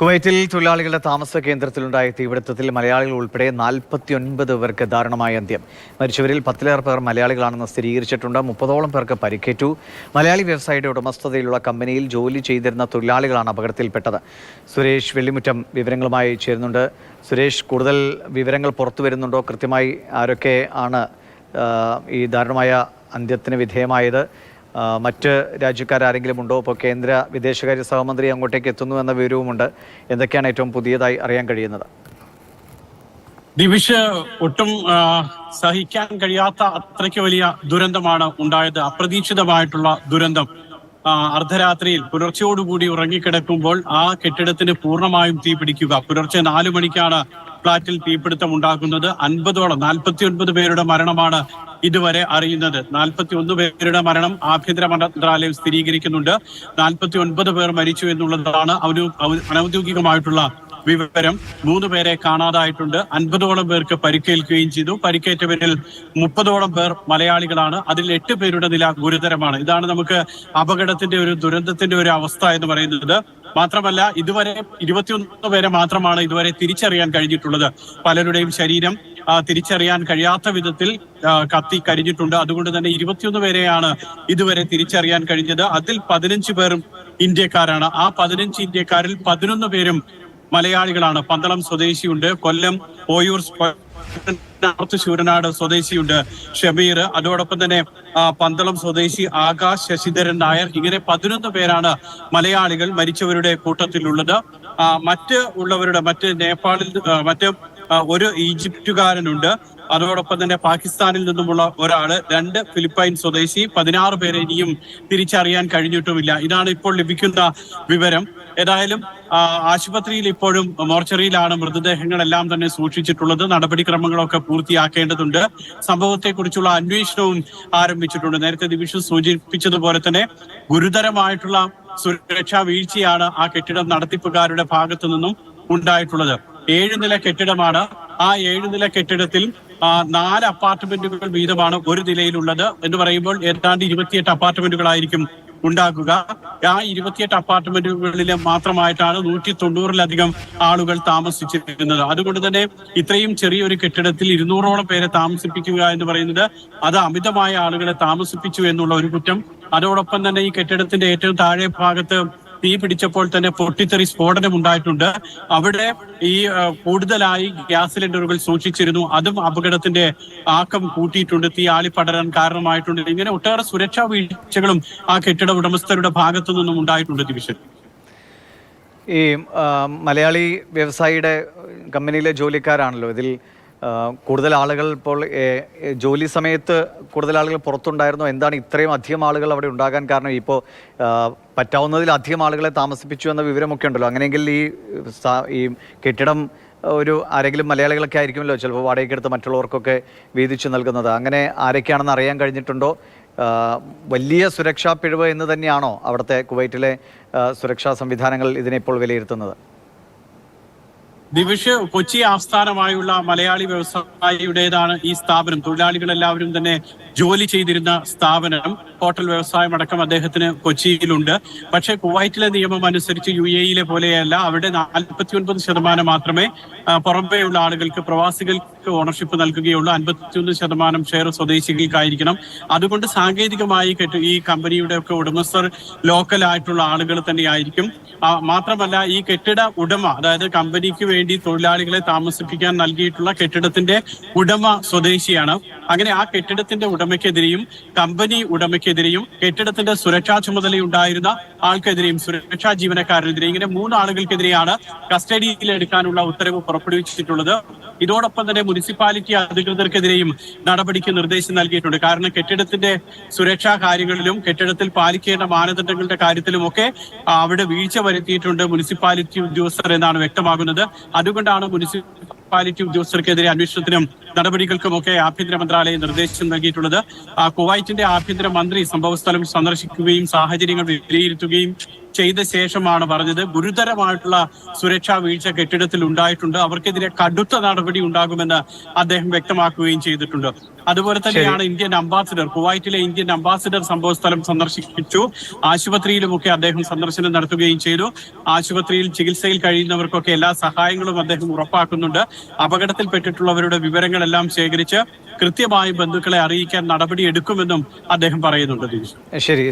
കുവൈറ്റിൽ തൊഴിലാളികളുടെ താമസ കേന്ദ്രത്തിലുണ്ടായ തീപിടുത്തത്തിൽ മലയാളികൾ ഉൾപ്പെടെ നാൽപ്പത്തിയൊൻപത് പേർക്ക് ദാരുണമായ അന്ത്യം. മരിച്ചവരിൽ പത്തിലേറെ പേർ മലയാളികളാണെന്ന് സ്ഥിരീകരിച്ചിട്ടുണ്ട്. മുപ്പതോളം പേർക്ക് പരിക്കേറ്റു. മലയാളി വ്യവസായിയുടെ ഉടമസ്ഥതയിലുള്ള കമ്പനിയിൽ ജോലി ചെയ്തിരുന്ന തൊഴിലാളികളാണ് അപകടത്തിൽപ്പെട്ടത്. സുരേഷ് വെള്ളിമുറ്റം വിവരങ്ങളുമായി ചേരുന്നുണ്ട്. സുരേഷ് കൂടുതൽ വിവരങ്ങൾ പുറത്തു വരുന്നുണ്ടോ? കൃത്യമായി ആരൊക്കെ ആണ് ഈ ദാരുണമായ അന്ത്യത്തിന് വിധേയമായത്? മറ്റ് രാജ്യക്കാരെങ്കിലും ഉണ്ടോ? ഇപ്പോൾ കേന്ദ്ര വിദേശകാര്യ സഹമന്ത്രി അങ്ങോട്ടേക്ക് എത്തുന്നു എന്ന വിവരവുമുണ്ട്. എന്തൊക്കെയാണ് ഏറ്റവും പുതിയതായി അറിയാൻ കഴിയുന്നത്? ദിവിഷ് ഒട്ടും സഹിക്കാൻ കഴിയാത്ത അത്രയ്ക്ക് വലിയ ദുരന്തമാണ് ഉണ്ടായത്. അപ്രതീക്ഷിതമായിട്ടുള്ള ദുരന്തം. അർദ്ധരാത്രിയിൽ പുലർച്ചയോടുകൂടി ഉറങ്ങിക്കിടക്കുമ്പോൾ ആ കെട്ടിടത്തിന് പൂർണമായും തീ പിടിക്കുക പുലർച്ചെ നാലു മണിക്കാണ് ഫ്ളാറ്റിൽ തീപിടുത്തം ഉണ്ടാക്കുന്നത് അൻപതോളം നാൽപ്പത്തി ഒൻപത് പേരുടെ മരണമാണ് ഇതുവരെ അറിയുന്നത്. നാൽപ്പത്തി ഒന്ന് പേരുടെ മരണം ആഭ്യന്തര മന്ത്രാലയം സ്ഥിരീകരിക്കുന്നുണ്ട്. നാൽപ്പത്തി ഒൻപത് പേർ മരിച്ചു എന്നുള്ളതാണ് അനൌദ്യോഗികമായിട്ടുള്ള വിവരം. മൂന്ന് പേരെ കാണാതായിട്ടുണ്ട്. അൻപതോളം പേർക്ക് പരിക്കേൽക്കുകയും ചെയ്തു. പരിക്കേറ്റവരിൽ മുപ്പതോളം പേർ മലയാളികളാണ്. അതിൽ എട്ട് പേരുടെ നില ഗുരുതരമാണ്. ഇതാണ് നമുക്ക് അപകടത്തിന്റെ ഒരു ദുരന്തത്തിന്റെ ഒരു അവസ്ഥ എന്ന് പറയുന്നത്. മാത്രമല്ല ഇതുവരെ ഇരുപത്തിയൊന്ന് പേരെ മാത്രമാണ് ഇതുവരെ തിരിച്ചറിയാൻ കഴിഞ്ഞിട്ടുള്ളത്. പലരുടെയും ശരീരം തിരിച്ചറിയാൻ കഴിയാത്ത വിധത്തിൽ കത്തി കരിഞ്ഞിട്ടുണ്ട്. അതുകൊണ്ട് തന്നെ ഇരുപത്തിയൊന്ന് പേരെയാണ് ഇതുവരെ തിരിച്ചറിയാൻ കഴിഞ്ഞത്. അതിൽ പതിനഞ്ച് പേരും ഇന്ത്യക്കാരാണ്. ആ പതിനഞ്ച് ഇന്ത്യക്കാരിൽ പതിനൊന്ന് പേരും മലയാളികളാണ്. പന്തളം സ്വദേശിയുണ്ട്. കൊല്ലം ഓയൂർ നോർത്ത് ശൂരനാട് സ്വദേശിയുണ്ട് ഷബീർ. അതോടൊപ്പം തന്നെ പന്തളം സ്വദേശി ആകാശ് ശശിധരൻ നായർ. ഇങ്ങനെ പതിനൊന്ന് പേരാണ് മലയാളികൾ മരിച്ചവരുടെ കൂട്ടത്തിലുള്ളത്. മറ്റ് ഉള്ളവരുടെ മറ്റ് നേപ്പാളിൽ മറ്റ് ഒരു ഈജിപ്തുകാരനുണ്ട്. അതോടൊപ്പം തന്നെ പാകിസ്ഥാനിൽ നിന്നുമുള്ള ഒരാൾ രണ്ട് ഫിലിപ്പൈൻ സ്വദേശി പതിനാറ് പേരെ ഇനിയും തിരിച്ചറിയാൻ കഴിഞ്ഞിട്ടുമില്ല. ഇതാണ് ഇപ്പോൾ ലഭിക്കുന്ന വിവരം. ഏതായാലും ആശുപത്രിയിൽ ഇപ്പോഴും മോർച്ചറിയിലാണ് മൃതദേഹങ്ങളെല്ലാം തന്നെ സൂക്ഷിച്ചിട്ടുള്ളത്. നടപടിക്രമങ്ങളൊക്കെ പൂർത്തിയാക്കേണ്ടതുണ്ട്. സംഭവത്തെക്കുറിച്ചുള്ള അന്വേഷണവും ആരംഭിച്ചിട്ടുണ്ട്. നേരത്തെ ദിവിഷ് സൂചിപ്പിച്ചതുപോലെ തന്നെ ഗുരുതരമായിട്ടുള്ള സുരക്ഷാ വീഴ്ചയാണ് ആ കെട്ടിടം നടത്തിപ്പുകാരുടെ ഭാഗത്തു നിന്നും ഉണ്ടായിട്ടുള്ളത്. ഏഴ് നില കെട്ടിടമാണ്. ആ ഏഴ് നില കെട്ടിടത്തിൽ നാല് അപ്പാർട്ട്മെന്റുകൾ വീതമാണ് ഒരു നിലയിലുള്ളത് എന്ന് പറയുമ്പോൾ ഏതാണ്ട് ഇരുപത്തിയെട്ട് അപ്പാർട്ട്മെന്റുകളായിരിക്കും ഉണ്ടാക്കുക ആ ഇരുപത്തിയെട്ട് അപ്പാർട്ട്മെന്റുകളിൽ മാത്രമായിട്ടാണ് നൂറ്റി തൊണ്ണൂറിലധികം ആളുകൾ താമസിച്ചിരിക്കുന്നത്. അതുകൊണ്ട് തന്നെ ഇത്രയും ചെറിയൊരു കെട്ടിടത്തിൽ ഇരുന്നൂറോളം പേരെ താമസിപ്പിക്കുക എന്ന് പറയുന്നത് അത് അമിതമായ ആളുകളെ താമസിപ്പിച്ചു എന്നുള്ള ഒരു കുറ്റം. അതോടൊപ്പം തന്നെ ഈ കെട്ടിടത്തിന്റെ ഏറ്റവും താഴെ ഭാഗത്ത് തീ പിടിച്ചപ്പോൾ തന്നെ പൊട്ടിത്തെറി സ്ഫോടനം ഉണ്ടായിട്ടുണ്ട്. അവിടെ ഈ കൂടുതലായി ഗ്യാസ് സിലിണ്ടറുകൾ സൂക്ഷിച്ചിരുന്നു. അതും അപകടത്തിന്റെ ആക്കം കൂട്ടിയിട്ടുണ്ട്. തീ ആളിപ്പടരാൻ കാരണമായിട്ടുണ്ട്. ഇങ്ങനെ ഒട്ടേറെ സുരക്ഷാ വീഴ്ചകളും ആ കെട്ടിട ഉടമസ്ഥരുടെ ഭാഗത്തു നിന്നും ഉണ്ടായിട്ടുണ്ട് ദിവിഷൻ ഈ മലയാളി വ്യവസായിയുടെ കമ്പനിയിലെ ജോലിക്കാരാണല്ലോ. ഇതിൽ കൂടുതൽ ആളുകൾ ഇപ്പോൾ ജോലി സമയത്ത് കൂടുതൽ ആളുകൾ പുറത്തുണ്ടായിരുന്നോ. എന്താണ് ഇത്രയും അധികം ആളുകൾ അവിടെ ഉണ്ടാകാൻ കാരണം? ഇപ്പോൾ പറ്റാവുന്നതിലധികം ആളുകളെ താമസിപ്പിച്ചു എന്ന വിവരമൊക്കെ ഉണ്ടല്ലോ. അങ്ങനെയെങ്കിൽ ഈ ഈ കെട്ടിടം ഒരു ആരെങ്കിലും മലയാളികളൊക്കെ ആയിരിക്കുമല്ലോ ചിലപ്പോൾ വാടകയ്ക്കെടുത്ത് മറ്റുള്ളവർക്കൊക്കെ വീതിച്ചു നൽകുന്നത്. അങ്ങനെ ആരൊക്കെയാണെന്ന് അറിയാൻ കഴിഞ്ഞിട്ടുണ്ടോ? വലിയ സുരക്ഷാ പിഴവ് എന്ന് തന്നെയാണോ അവിടുത്തെ കുവൈറ്റിലെ സുരക്ഷാ സംവിധാനങ്ങൾ ഇതിനെ ഇപ്പോൾ വിലയിരുത്തുന്നത്? ദിവിഷ് കൊച്ചി ആസ്ഥാനമായുള്ള മലയാളി വ്യവസായിയുടേതാണ് ഈ സ്ഥാപനം. തൊഴിലാളികൾ എല്ലാവരും തന്നെ ജോലി ചെയ്തിരുന്ന സ്ഥാപനം ഹോട്ടൽ വ്യവസായം അടക്കം അദ്ദേഹത്തിന് കൊച്ചിയിലുണ്ട്. പക്ഷേ കുവൈറ്റിലെ നിയമം അനുസരിച്ച് യു എയിലെ പോലെയല്ല. അവിടെ നാൽപ്പത്തി ഒൻപത് ശതമാനം മാത്രമേ പുറമേയുള്ള ആളുകൾക്ക് പ്രവാസികൾക്ക് ഓണർഷിപ്പ് നൽകുകയുള്ളൂ. അൻപത്തിയൊന്ന് ശതമാനം ഷെയർ സ്വദേശികൾക്കായിരിക്കണം. അതുകൊണ്ട് സാങ്കേതികമായി ഈ കമ്പനിയുടെ ഒക്കെ ഉടമസ്ഥർ ലോക്കൽ ആയിട്ടുള്ള ആളുകൾ തന്നെയായിരിക്കും. മാത്രമല്ല ഈ കെട്ടിട ഉടമ അതായത് കമ്പനിക്ക് വേണ്ടി തൊഴിലാളികളെ താമസിപ്പിക്കാൻ നൽകിയിട്ടുള്ള കെട്ടിടത്തിന്റെ ഉടമ സ്വദേശിയാണ്. അങ്ങനെ ആ കെട്ടിടത്തിന്റെ ഉടമയ്ക്കെതിരെയും കമ്പനി ഉടമയ്ക്കെതിരെയും കെട്ടിടത്തിന്റെ സുരക്ഷാ ചുമതലയുണ്ടായിരുന്ന ആൾക്കെതിരെയും സുരക്ഷാ ജീവനക്കാരനെതിരെയും ഇങ്ങനെ മൂന്ന് ആളുകൾക്കെതിരെയാണ് കസ്റ്റഡിയിൽ എടുക്കാനുള്ള ഉത്തരവ് പുറപ്പെടുവിച്ചിട്ടുള്ളത്. ഇതോടൊപ്പം തന്നെ മുനിസിപ്പാലിറ്റി അധികൃതർക്കെതിരെയും നടപടിക്ക് നിർദ്ദേശം നൽകിയിട്ടുണ്ട്. കാരണം കെട്ടിടത്തിന്റെ സുരക്ഷാ കാര്യങ്ങളിലും കെട്ടിടത്തിൽ പാലിക്കേണ്ട മാനദണ്ഡങ്ങളുടെ കാര്യത്തിലും ഒക്കെ അവിടെ വീഴ്ച വരുത്തിയിട്ടുണ്ട് മുനിസിപ്പാലിറ്റി ഉദ്യോഗസ്ഥർ എന്നാണ് വ്യക്തമാകുന്നത്. അതുകൊണ്ടാണ് മുനിസിപ്പാലിറ്റി ഉദ്യോഗസ്ഥർക്കെതിരെ അന്വേഷണത്തിനും നടപടികൾക്കുമൊക്കെ ആഭ്യന്തര മന്ത്രാലയം നിർദ്ദേശം നൽകിയിട്ടുള്ളത്. കുവൈറ്റിന്റെ ആഭ്യന്തര മന്ത്രി സംഭവസ്ഥലം സന്ദർശിക്കുകയും സാഹചര്യങ്ങൾ വിലയിരുത്തുകയും ചെയ്ത ശേഷമാണ് പറഞ്ഞത്. ഗുരുതരമായിട്ടുള്ള സുരക്ഷാ വീഴ്ച കെട്ടിടത്തിൽ ഉണ്ടായിട്ടുണ്ട്. അവർക്കെതിരെ കടുത്ത നടപടി ഉണ്ടാകുമെന്ന് അദ്ദേഹം വ്യക്തമാക്കുകയും ചെയ്തിട്ടുണ്ട്. അതുപോലെ തന്നെയാണ് ഇന്ത്യൻ അംബാസിഡർ കുവൈറ്റിലെ ഇന്ത്യൻ അംബാസിഡർ സംഭവസ്ഥലം സന്ദർശിച്ചു. ആശുപത്രിയിലുമൊക്കെ അദ്ദേഹം സന്ദർശനം നടത്തുകയും ചെയ്തു. ആശുപത്രിയിൽ ചികിത്സയിൽ കഴിയുന്നവർക്കൊക്കെ എല്ലാ സഹായങ്ങളും അദ്ദേഹം ഉറപ്പാക്കുന്നുണ്ട്. അപകടത്തിൽപ്പെട്ടിട്ടുള്ളവരുടെ വിവരങ്ങളെല്ലാം ശേഖരിച്ച് കൃത്യമായി ബന്ധുക്കളെ അറിയിക്കാൻ നടപടി എടുക്കുമെന്നും അദ്ദേഹം പറയുന്നുണ്ട് ശരി